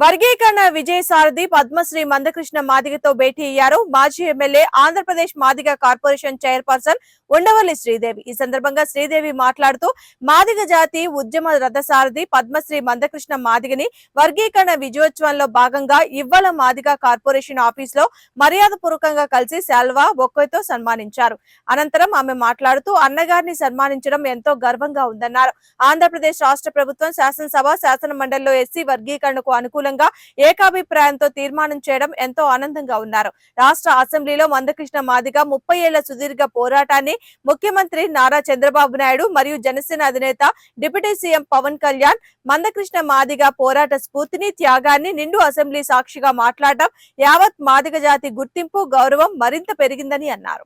వర్గీకరణ విజయసారథి పద్మశ్రీ మందకృష్ణ మాదిగతో భేటీ అయ్యారు. మాజీ MLA Andhra Pradesh Madiga corporation chairperson Undavalli Sridevi. ఈ సందర్భంగా శ్రీదేవి మాట్లాడుతూ మాదిగ జాతి ఉద్యమ రథసారథి పద్మశ్రీ మందకృష్ణ మాదిగని వర్గీకరణ విజయోత్సవంలో భాగంగా ఇవ్వల మాదిగ కార్పొరేషన్ ఆఫీస్లో మర్యాదపూర్వకంగా కలిసి శాల్వా బొక్కోయ్తో సన్మానించారు. అనంతరం ఆమె మాట్లాడుతూ అన్నగారిని సన్మానించడం ఎంతో గర్వంగా ఉందన్నారు. ఆంధ్రప్రదేశ్ రాష్ట్ర ప్రభుత్వం శాసనసభ శాసన మండలిలో ఎస్సీ వర్గీకరణకు అనుకూలంగా ఏకాభిప్రాయంతో తీర్మానం చేయడం ఎంతో ఆనందంగా ఉన్నారు. రాష్ట్ర అసెంబ్లీలో మందకృష్ణ మాదిగ ముప్పై ఏళ్ళ సుదీర్ఘ పోరాటాన్ని ముఖ్యమంత్రి నారా చంద్రబాబు నాయుడు మరియు జనసేన అధినేత డిప్యూటీ సీఎం పవన్ కళ్యాణ్ మందకృష్ణ మాదిగ పోరాట స్ఫూర్తిని త్యాగాన్ని నిండు అసెంబ్లీ సాక్షిగా మాట్లాడడం యావత్ మాదిగ జాతి గుర్తింపు గౌరవం మరింత పెరిగిందని అన్నారు.